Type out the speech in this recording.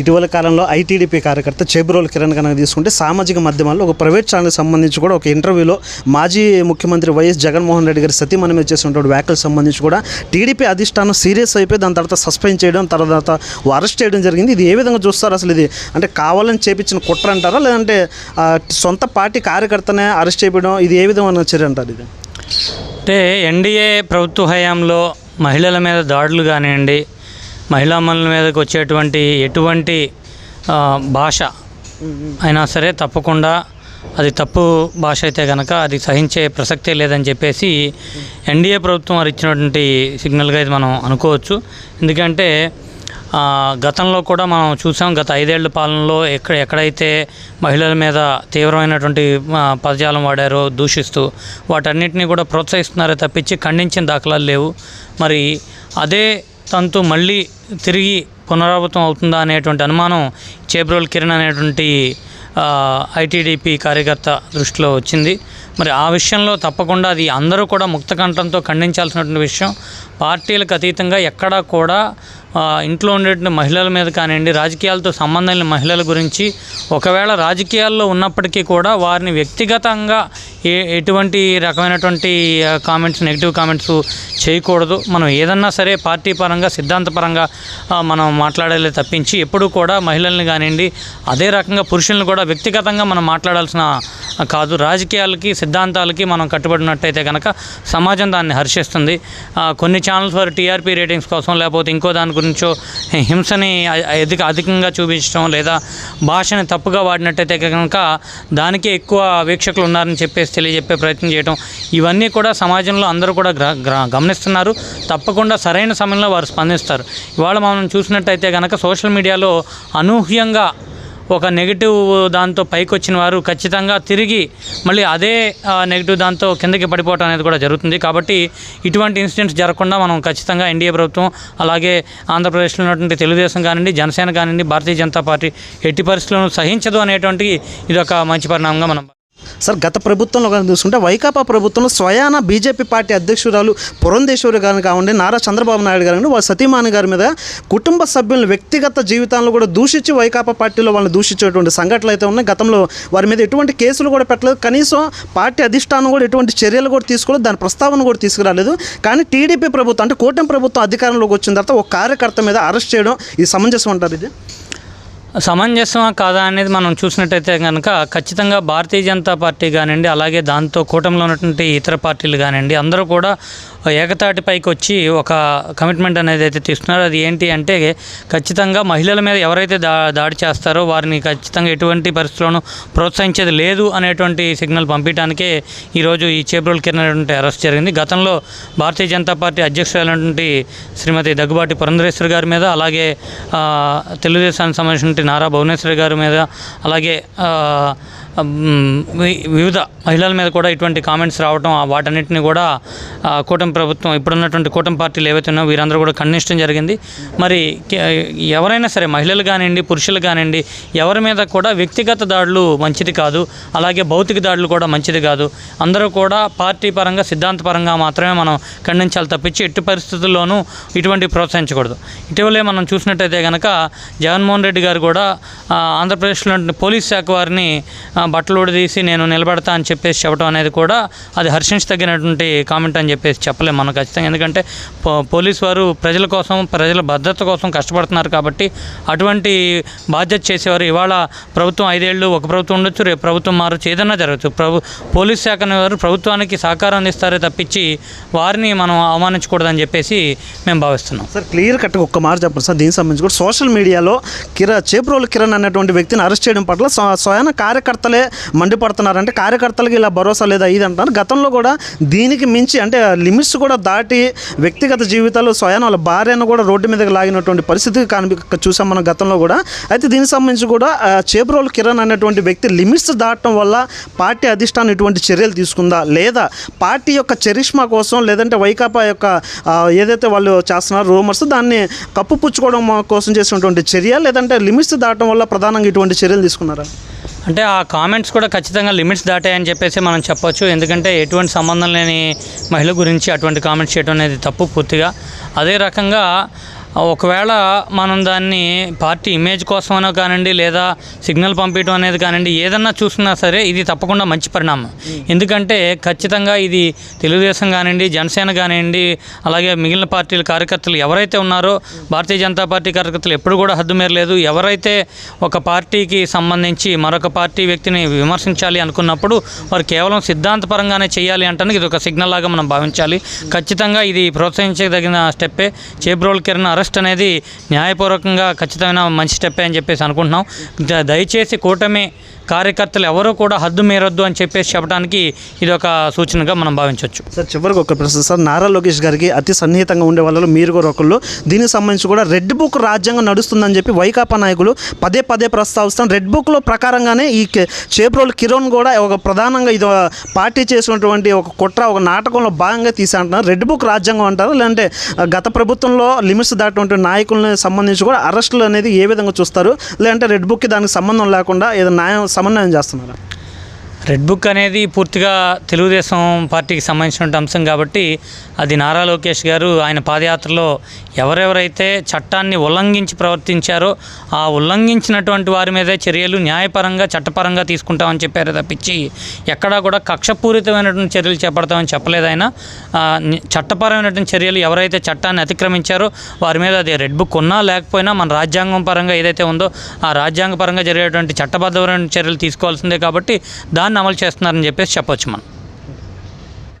ఇటీవల కాలంలో ఐటీడీపీ కార్యకర్త చేబ్రోల్ కిరణ్ కనుక తీసుకుంటే సామాజిక మాధ్యమాల్లో ఒక ప్రైవేట్ ఛానల్కి సంబంధించి కూడా ఒక ఇంటర్వ్యూలో మాజీ ముఖ్యమంత్రి వైఎస్ జగన్మోహన్ రెడ్డి గారి సతీమణి మీద చేసినటువంటి వ్యాఖ్యలకు సంబంధించి కూడా టీడీపీ అధిష్టానం సీరియస్ అయిపోయి దాని తర్వాత సస్పెండ్ చేయడం తర్వాత అరెస్ట్ చేయడం జరిగింది. ఇది ఏ విధంగా చూస్తారు అసలు ఇది? అంటే కావాలని చేపించిన కుట్ర అంటారా? లేదంటే సొంత పార్టీ కార్యకర్తనే అరెస్ట్ చేయడం ఇది ఏ విధమైన చర్య అంటారు ఇది? అంటే ఎన్డీఏ ప్రభుత్వ హయాంలో మహిళల మీద దాడులు కానివ్వండి మహిళా మనుల మీదకి వచ్చేటువంటి ఎటువంటి భాష అయినా సరే తప్పకుండా అది తప్పు భాష అయితే కనుక అది సహించే ప్రసక్తే లేదని చెప్పేసి ఎన్డీఏ ప్రభుత్వం వారు ఇచ్చినటువంటి సిగ్నల్గా ఇది మనం అనుకోవచ్చు. ఎందుకంటే గతంలో కూడా మనం చూసాం గత ఐదేళ్ళ పాలనలో ఎక్కడ ఎక్కడైతే మహిళల మీద తీవ్రమైనటువంటి పదజాలం వాడారో దూషిస్తూ వాటన్నిటిని కూడా ప్రోత్సహిస్తున్నారే తప్పించి ఖండించిన దాఖలాలు లేవు. మరి అదే తంతు మళ్ళీ తిరిగి పునరావృతం అవుతుందా అనేటువంటి అనుమానం చేబ్రోల్ కిరణ్ అనేటువంటి ఐటీడీపీ కార్యకర్త దృష్టిలో వచ్చింది. మరి ఆ విషయంలో తప్పకుండా అది అందరూ కూడా ముక్త కంఠంతో ఖండించాల్సినటువంటి విషయం. పార్టీలకు అతీతంగా ఎక్కడా కూడా ఇంట్లో ఉండే మహిళల మీద కానివ్వండి రాజకీయాలతో సంబంధం లేని మహిళల గురించి ఒకవేళ రాజకీయాల్లో ఉన్నప్పటికీ కూడా వారిని వ్యక్తిగతంగా ఏ ఎటువంటి రకమైనటువంటి కామెంట్స్ నెగిటివ్ కామెంట్స్ చేయకూడదు. మనం ఏదన్నా సరే పార్టీ పరంగా సిద్ధాంతపరంగా మనం మాట్లాడాలి తప్పించి ఎప్పుడూ కూడా మహిళల్ని కానివ్వండి అదే రకంగా పురుషుల్ని కూడా వ్యక్తిగతంగా మనం మాట్లాడాల్సిన కాదు. రాజకీయాలకి సిద్ధాంతాలకి మనం కట్టుబడినట్టయితే కనుక సమాజం దాన్ని హర్షిస్తుంది. కొన్ని ఛానల్స్ వారు టీఆర్పీ రేటింగ్స్ కోసం లేకపోతే ఇంకో దాని గురించో హింసని అ- అధిక అధికంగా చూపించడం లేదా భాషని తప్పుగా వాడినట్టయితే కనుక దానికే ఎక్కువ వీక్షకులు ఉన్నారని చెప్పేసి తెలియజెప్పే ప్రయత్నం చేయడం ఇవన్నీ కూడా సమాజంలో అందరూ కూడా గ్ర గ్ర- గమనిస్తున్నారు. తప్పకుండా సరైన సమయంలో వారు స్పందిస్తారు. ఇవాళ మనం చూసినట్టయితే కనుక సోషల్ మీడియాలో అనూహ్యంగా ఒక నెగిటివ్ దాంతో పైకి వచ్చిన వారు ఖచ్చితంగా తిరిగి మళ్ళీ అదే నెగిటివ్ దాంతో కిందకి పడిపోవటం అనేది కూడా జరుగుతుంది. కాబట్టి ఇటువంటి ఇన్సిడెంట్స్ జరగకుండా మనం ఖచ్చితంగా ఎన్డీఏ ప్రభుత్వం అలాగే ఆంధ్రప్రదేశ్లో ఉన్నటువంటి తెలుగుదేశం కానివ్వండి జనసేన కానివ్వండి భారతీయ జనతా పార్టీ ఎట్టి పరిస్థితులను సహించదు అనేటువంటి ఇది ఒక మంచి పరిణామంగా మనం సార్ గత ప్రభుత్వంలో కనుక చూసుకుంటే వైకాపా ప్రభుత్వంలో స్వయాన బీజేపీ పార్టీ అధ్యక్షురాలు పురంధేశ్వరి గారిని కావండి నారా చంద్రబాబు నాయుడు గారు వాళ్ళ సతీమాని గారి మీద కుటుంబ సభ్యులను వ్యక్తిగత జీవితాలను కూడా దూషించి వైకాపా పార్టీలో వాళ్ళని దూషించేటువంటి సంఘటనలు అయితే ఉన్నాయి. గతంలో వారి మీద ఎటువంటి కేసులు కూడా పెట్టలేదు. కనీసం పార్టీ అధిష్టానం కూడా ఎటువంటి చర్యలు కూడా తీసుకోలేదు. దాని ప్రస్తావన కూడా తీసుకురాలేదు. కానీ టీడీపీ ప్రభుత్వం అంటే కూటమి ప్రభుత్వం అధికారంలోకి వచ్చిన తర్వాత ఒక కార్యకర్త మీద అరెస్ట్ చేయడం ఇది సమంజసం అంటారు ఇది? సమంజసమా కాదా అనేది మనం చూసినట్టయితే కనుక ఖచ్చితంగా భారతీయ జనతా పార్టీ కానివ్వండి అలాగే దాంతో కూటమిలో ఉన్నటువంటి ఇతర పార్టీలు కానివ్వండి అందరూ కూడా ఏకతాటిపైకి వచ్చి ఒక కమిట్మెంట్ అనేది అయితే తీసుకున్నారో. అది ఏంటి అంటే ఖచ్చితంగా మహిళల మీద ఎవరైతే దా దాడి చేస్తారో వారిని ఖచ్చితంగా ఎటువంటి పరిస్థితుల్లోనూ ప్రోత్సహించేది లేదు అనేటువంటి సిగ్నల్ పంపించడానికే ఈరోజు ఈ చేబ్రోల్ కిరణ్ అనేటువంటి అరెస్ట్ జరిగింది. గతంలో భారతీయ జనతా పార్టీ అధ్యక్షురాలైనటువంటి శ్రీమతి దగ్గుబాటి పురంధరేశ్వరి గారి మీద అలాగే తెలుగుదేశానికి సంబంధించిన నారా భువనేశ్వరి గారి మీద అలాగే వివిధ మహిళల మీద కూడా ఇటువంటి కామెంట్స్ రావడం వాటన్నిటిని కూడా కూటమి ప్రభుత్వం ఇప్పుడున్నటువంటి కూటమి పార్టీలు ఏవైతే ఉన్నాయో వీరందరూ కూడా ఖండించడం జరిగింది. మరి కే- ఎవరైనా సరే మహిళలు కానివ్వండి పురుషులు కానివ్వండి ఎవరి మీద కూడా వ్యక్తిగత దాడులు మంచిది కాదు అలాగే భౌతిక దాడులు కూడా మంచిది కాదు. అందరూ కూడా పార్టీ పరంగా సిద్ధాంతపరంగా మాత్రమే మనం ఖండించాలి తప్పించి ఎట్టి పరిస్థితుల్లోనూ ఇటువంటి ప్రోత్సహించకూడదు. ఇటీవలే మనం చూసినట్టయితే కనుక జగన్మోహన్ రెడ్డి గారు కూడా ఆంధ్రప్రదేశ్లో పోలీస్ శాఖ వారిని బట్టలు తీసి నేను నిలబడతా అని చెప్పేసి చెప్పడం అనేది కూడా అది హర్షించదగినటువంటి కామెంట్ అని చెప్పేసి చెప్పలేము మనం ఖచ్చితంగా. ఎందుకంటే పో- పోలీస్ వారు ప్రజల కోసం ప్రజల భద్రత కోసం కష్టపడుతున్నారు కాబట్టి అటువంటి బాధ్యత చేసేవారు. ఇవాళ ప్రభుత్వం ఐదేళ్ళు ఒక ప్రభుత్వం ఉండొచ్చు రేపు ప్రభుత్వం మారొచ్చు ఏదైనా జరగచ్చు. ప్రభు పోలీస్ శాఖ వారు ప్రభుత్వానికి సహకారం అందిస్తారే తప్పించి వారిని మనం అవమానించకూడదని చెప్పేసి మేము భావిస్తున్నాం. సార్ క్లియర్ కట్గా ఒక్క మాట చెప్పండి సార్ దీనికి సంబంధించి కూడా సోషల్ మీడియాలో కిర చేప్రోలు కిరణ్ అనేటువంటి వ్యక్తిని అరెస్ట్ చేయడం పట్ల స్వయాన కార్యకర్తలు మండిపడుతున్నారంటే కార్యకర్తలకి ఇలా భరోసా లేదా ఇది అంటారు. గతంలో కూడా దీనికి మించి అంటే లిమిట్స్ కూడా దాటి వ్యక్తిగత జీవితాలు స్వయాన వాళ్ళ భార్యను కూడా రోడ్డు మీదకి లాగినటువంటి పరిస్థితి కనిపి చూసాం మనం గతంలో కూడా. అయితే దీనికి సంబంధించి కూడా ఆ, చేబ్రోలు కిరణ్ అనేటువంటి వ్యక్తి లిమిట్స్ దాటడం వల్ల పార్టీ అధిష్టానం ఇటువంటి చర్యలు తీసుకుందా? లేదా పార్టీ యొక్క చరిష్మా కోసం లేదంటే వైకాపా యొక్క ఏదైతే వాళ్ళు చేస్తున్నారో రూమర్స్ దాన్ని కప్పుపుచ్చుకోవడం కోసం చేసినటువంటి చర్య లేదంటే లిమిట్స్ దాటడం వల్ల ప్రధానంగా ఇటువంటి చర్యలు తీసుకున్నారా? అంటే ఆ కామెంట్స్ కూడా ఖచ్చితంగా లిమిట్స్ దాటాయని చెప్పేసి మనం చెప్పొచ్చు. ఎందుకంటే ఎటువంటి సంబంధం లేని మహిళ గురించి అటువంటి కామెంట్స్ చేయడం అనేది తప్పు పూర్తిగా. అదే రకంగా ఒకవేళ మనం దాన్ని పార్టీ ఇమేజ్ కోసమనో కానివ్వండి లేదా సిగ్నల్ పంపించడం అనేది కానివ్వండి ఏదన్నా చూసినా సరే ఇది తప్పకుండా మంచి పరిణామం. ఎందుకంటే ఖచ్చితంగా ఇది తెలుగుదేశం కానివ్వండి జనసేన కానివ్వండి అలాగే మిగిలిన పార్టీల కార్యకర్తలు ఎవరైతే ఉన్నారో భారతీయ జనతా పార్టీ కార్యకర్తలు ఎప్పుడు కూడా హద్దు మేరలేదు. ఎవరైతే ఒక పార్టీకి సంబంధించి మరొక పార్టీ వ్యక్తిని విమర్శించాలి అనుకున్నప్పుడు వారు కేవలం సిద్ధాంతపరంగానే చేయాలి అంటానికి ఇది ఒక సిగ్నల్ లాగా మనం భావించాలి. ఖచ్చితంగా ఇది ప్రోత్సహించదగిన స్టెప్పే. చేబ్రోల్ కిరణ్ అరెస్ట్ అనేది న్యాయపూర్వకంగా ఖచ్చితమైన మంచి స్టెప్పే అని చెప్పేసి అనుకుంటున్నాం. దయచేసి కూటమి కార్యకర్తలు ఎవరూ కూడా హద్దు మీరొద్దు అని చెప్పేసి చెప్పడానికి ఇది ఒక సూచనగా మనం భావించవచ్చు సార్ చివరికి ఒక ప్రశ్న. సార్ నారా లోకేష్ గారికి అతి సన్నిహితంగా ఉండే వాళ్ళలో మీరు కూడా ఒకళ్ళు. దీనికి సంబంధించి కూడా రెడ్ బుక్ రాజ్యాంగం నడుస్తుందని చెప్పి వైకాపా నాయకులు పదే పదే ప్రస్తావిస్తాం రెడ్ బుక్లో ప్రకారంగానే ఈ చేప్రోలు కిరణ్ కూడా ఒక ప్రధానంగా ఇది ఒక పార్టీ చేసినటువంటి ఒక కుట్ర ఒక నాటకంలో భాగంగా తీసి అంటున్నారు రెడ్ బుక్ రాజ్యాంగం అంటారు? లేదంటే గత ప్రభుత్వంలో లిమిట్స్ అటువంటి నాయకులను సంబంధించి కూడా అరెస్టులు అనేది ఏ విధంగా చూస్తారు? లేదంటే రెడ్ బుక్కి దానికి సంబంధం లేకుండా ఏదో న్యాయం సమన్వయం చేస్తున్నారా? రెడ్ బుక్ అనేది పూర్తిగా తెలుగుదేశం పార్టీకి సంబంధించిన అంశం కాబట్టి అది నారా లోకేష్ గారు ఆయన పాదయాత్రలో ఎవరెవరైతే చట్టాన్ని ఉల్లంఘించి ప్రవర్తించారో ఆ ఉల్లంఘించినటువంటి వారి మీదే చర్యలు న్యాయపరంగా చట్టపరంగా తీసుకుంటామని చెప్పారు తప్పించి ఎక్కడా కూడా కక్షపూరితమైనటువంటి చర్యలు చేపడతామని చెప్పలేదు ఆయన. చట్టపరమైనటువంటి చర్యలు ఎవరైతే చట్టాన్ని అతిక్రమించారో వారి మీద అది రెడ్ బుక్ ఉన్నా లేకపోయినా మన రాజ్యాంగం పరంగా ఏదైతే ఉందో ఆ రాజ్యాంగ పరంగా జరిగేటువంటి చట్టబద్ధమైన చర్యలు తీసుకోవాల్సిందే కాబట్టి దాని దాన్ని అమలు చేస్తున్నారని చెప్పేసి చెప్పొచ్చు మనం.